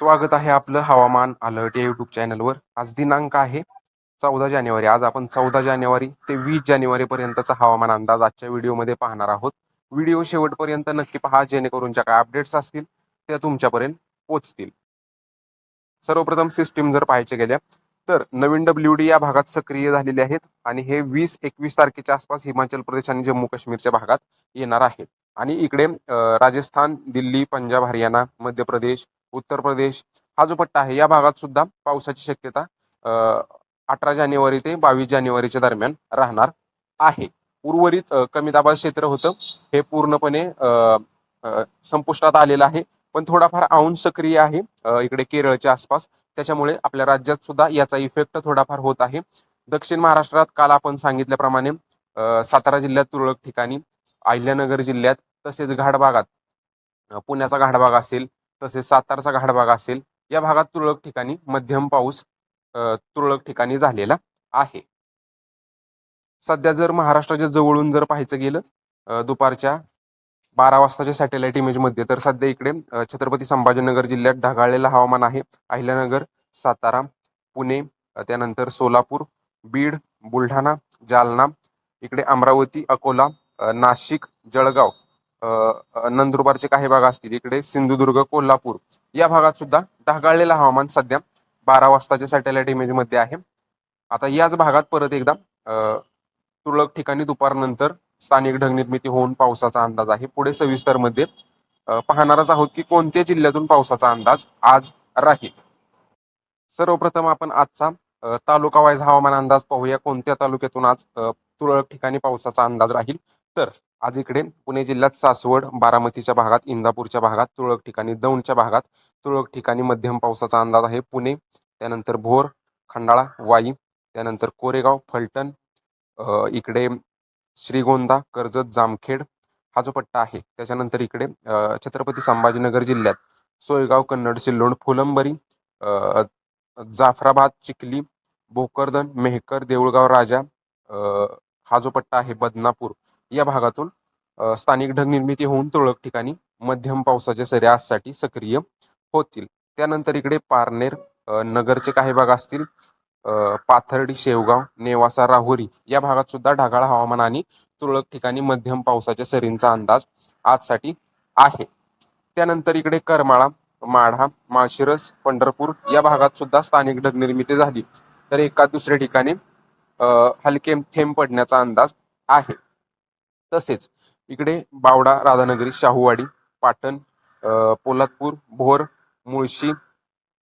स्वागत आहे आपलं हवामान अलर्ट या युट्यूब चॅनलवर आज दिनांक आहे चौदा जानेवारी. आज आपण चौदा जानेवारी ते वीस जानेवारी पर्यंतचा हवामान अंदाज आजच्या व्हिडिओमध्ये पाहणार आहोत. व्हिडिओ शेवटपर्यंत नक्की पहा जेणेकरून ज्या काय अपडेट्स असतील त्या तुमच्यापर्यंत पोचतील. सर्वप्रथम सिस्टीम जर पाहायचे गेल्या तर नवीन डब्ल्यू डी या भागात सक्रिय झालेले आहेत आणि हे वीस एकवीस तारखेच्या आसपास हिमाचल प्रदेश आणि जम्मू काश्मीरच्या भागात येणार आहेत. आणि इकडे राजस्थान दिल्ली पंजाब हरियाणा मध्य प्रदेश उत्तर प्रदेश हा जो पट्टा आहे या भागात सुद्धा पावसाची शक्यता अठरा जानेवारी ते बावीस जानेवारीच्या दरम्यान राहणार आहे. उर्वरित कमी दाबाळ क्षेत्र होतं हे पूर्णपणे अं, संपुष्टात आलेलं आहे. पण थोडाफार अंश सक्रिय आहे इकडे केरळच्या आसपास. त्याच्यामुळे आपल्या राज्यात सुद्धा याचा इफेक्ट थोडाफार होत आहे. दक्षिण महाराष्ट्रात काल आपण सांगितल्याप्रमाणे सातारा जिल्ह्यात तुरळक ठिकाणी अहिल्यानगर जिल्ह्यात तसेच घाट भागात पुण्याचा घाट भाग असेल तसेच सातारचा घाट भाग असेल या भागात तुरळक ठिकाणी मध्यम पाऊस तुरळक ठिकाणी झालेला आहे. सध्या जर महाराष्ट्राच्या जवळून जर पाहायचं गेलं दुपारच्या बारा वाजताच्या सॅटेलाइट इमेजमध्ये तर सध्या इकडे छत्रपती संभाजीनगर जिल्ह्यात ढगाळलेलं हवामान आहे. अहिल्यानगर सातारा पुणे त्यानंतर सोलापूर बीड बुलढाणा जालना इकडे अमरावती अकोला नाशिक जळगाव नंदुरबारचे काही भाग असतील इकडे सिंधुदुर्ग कोल्हापूर या भागात सुद्धा ढगाळलेलं हवामान सध्या बारा वाजताच्या सॅटेलाइट इमेजमध्ये आहे. आता याच भागात परत एकदा अं, तुरळक ठिकाणी दुपारनंतर स्थानिक ढगनिर्मिती होऊन पावसाचा अंदाज आहे. पुढे सविस्तरमध्ये पाहणारच आहोत की कोणत्या जिल्ह्यातून पावसाचा अंदाज आज राहील. सर्वप्रथम आपण आजचा तालुका वाईज हवामान अंदाज पाहूया. कोणत्या तालुक्यातून आज तुरळक ठिकाणी पावसाचा अंदाज राहील. तर आज इकडे पुणे जिल्ह्यात सासवड बारामतीच्या भागात इंदापूरच्या भागात तुरळक ठिकाणी दौंडच्या भागात तुरळक ठिकाणी मध्यम पावसाचा अंदाज आहे. पुणे त्यानंतर भोर खंडाळा वाई त्यानंतर कोरेगाव फलटण इकडे श्रीगोंदा कर्जत जामखेड हा जो पट्टा आहे त्याच्यानंतर इकडे छत्रपती संभाजीनगर जिल्ह्यात सोयगाव कन्नड सिल्लोड फुलंबरी जाफराबाद चिखली भोकरदन मेहकर देऊळगाव राजा हा जो पट्टा आहे बदनापूर या भागातून स्थानिक ढग निर्मिती होऊन तुरळक ठिकाणी मध्यम पावसाच्या सऱ्यासाठी सक्रिय होतील. त्यानंतर इकडे पारनेर नगरचे काही भाग असतील पाथर्डी शेवगाव नेवासा राहुरी या भागात सुद्धा ढगाळ हवामान आणि तुरळक ठिकाणी मध्यम पावसाच्या सरींचा अंदाज आजसाठी आहे. त्यानंतर इकडे करमाळा माढा माळशिरस पंढरपूर या भागात सुद्धा स्थानिक ढग निर्मिती झाली. तर एका दुसऱ्या ठिकाणी हलके थेंब पडण्याचा अंदाज आहे. तसेच इकडे बावडा राधानगरी शाहूवाडी पाटण पोलादपूर भोर मुळशी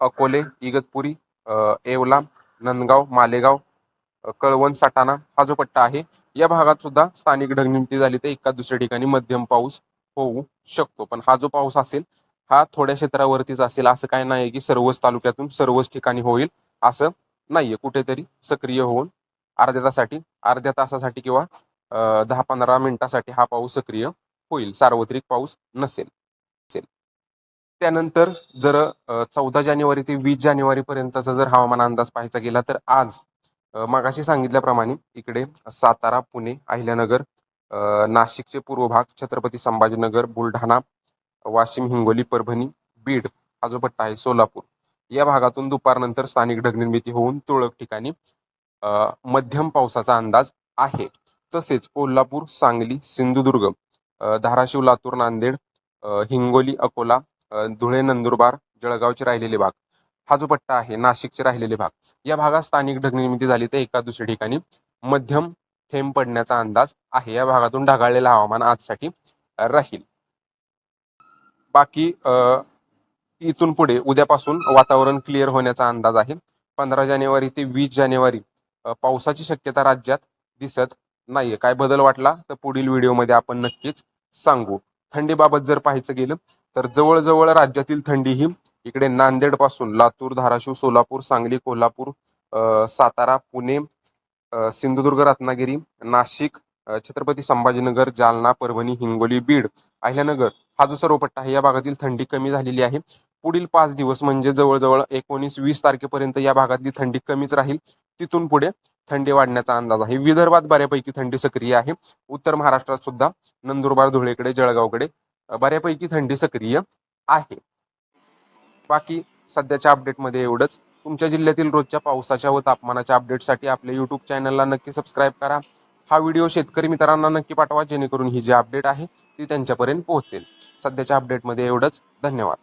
अकोले इगतपुरी येवला नंदगाव मालेगाव कळवण सटाणा हा जो पट्टा आहे या भागात सुद्धा स्थानिक ढगनिमती झाली तर एका दुसऱ्या ठिकाणी मध्यम पाऊस होऊ शकतो. पण हा जो पाऊस असेल हा थोड्या क्षेत्रावरतीच असेल असं काय नाही की सर्वच तालुक्यातून सर्वच ठिकाणी होईल असं नाहीये. कुठेतरी सक्रिय होऊन अर्ध्या तासासाठी अर्ध्या तासासाठी किंवा दहा पंधरा मिनिटासाठी हा पाऊस सक्रिय होईल सार्वत्रिक पाऊस नसेल. त्यानंतर जर चौदा जानेवारी ते वीस जानेवारी पर्यंतचा जर हवामान अंदाज पाहायचा गेला तर आज मागाशी मगाशी सांगितल्याप्रमाणे इकडे सातारा पुणे अहिल्यानगर अं, नाशिकचे पूर्व भाग छत्रपती संभाजीनगर बुलढाणा वाशिम हिंगोली परभणी बीड हा जो पट्टा आहे सोलापूर या भागातून दुपारनंतर स्थानिक ढगनिर्मिती होऊन तुरळक ठिकाणी मध्यम पावसाचा अंदाज आहे. तसेच कोल्हापूर सांगली सिंधुदुर्ग धाराशिव लातूर नांदेड अं, हिंगोली अकोला धुळे नंदुरबार जळगावचे राहिलेले भाग. हा जो पट्टा आहे नाशिकचे राहिलेले भाग. या भागात स्थानिक ढगनिर्मिती झाली तर एका दुसऱ्या ठिकाणी मध्यम थेंब पडण्याचा अंदाज आहे. या भागातून ढगाळलेलं हवामान आजसाठी राहील. बाकी अं, इथून पुढे उद्यापासून वातावरण क्लिअर होण्याचा अंदाज आहे. पंधरा जानेवारी ते वीस जानेवारी पावसाची शक्यता राज्यात दिसत नाहीये. काय बदल वाटला? तर पुढील व्हिडिओमध्ये आपण नक्कीच सांगू. थंडीबाबत जर पाहायचं गेलं तर जवळजवळ राज्यातील थंडी ही इकडे नांदेडपासून लातूर धाराशिव सोलापूर सांगली कोल्हापूर अं, सातारा पुणे सिंधुदुर्ग रत्नागिरी नाशिक छत्रपती संभाजीनगर जालना परभणी हिंगोली बीड अहिल्यानगर हा जो सर्व पट्टा आहे या भागातील थंडी कमी झालेली आहे. पुढील पाच दिवस म्हणजे जवळजवळ एकोणीस वीस तारखेपर्यंत या भागातली थंडी कमीच राहील. तिथून पुढे थंडी वाढण्याचा अंदाज आहे. विदर्भात बऱ्यापैकी थंडी सक्रिय आहे. उत्तर महाराष्ट्रात सुद्धा नंदुरबार धुळेकडे जळगावकडे बऱ्यापैकी थंडी सक्रिय आहे. बाकी सध्याच्या अपडेटमध्ये एवढंच. तुमच्या जिल्ह्यातील रोजच्या पावसाच्या व तापमानाच्या अपडेटसाठी आपल्या यूट्यूब चॅनलला नक्की सबस्क्राईब करा. हा व्हिडिओ शेतकरी मित्रांना नक्की पाठवा जेणेकरून ही जी अपडेट आहे ती त्यांच्यापर्यंत पोहोचेल. सध्याच्या अपडेटमध्ये एवढंच. धन्यवाद.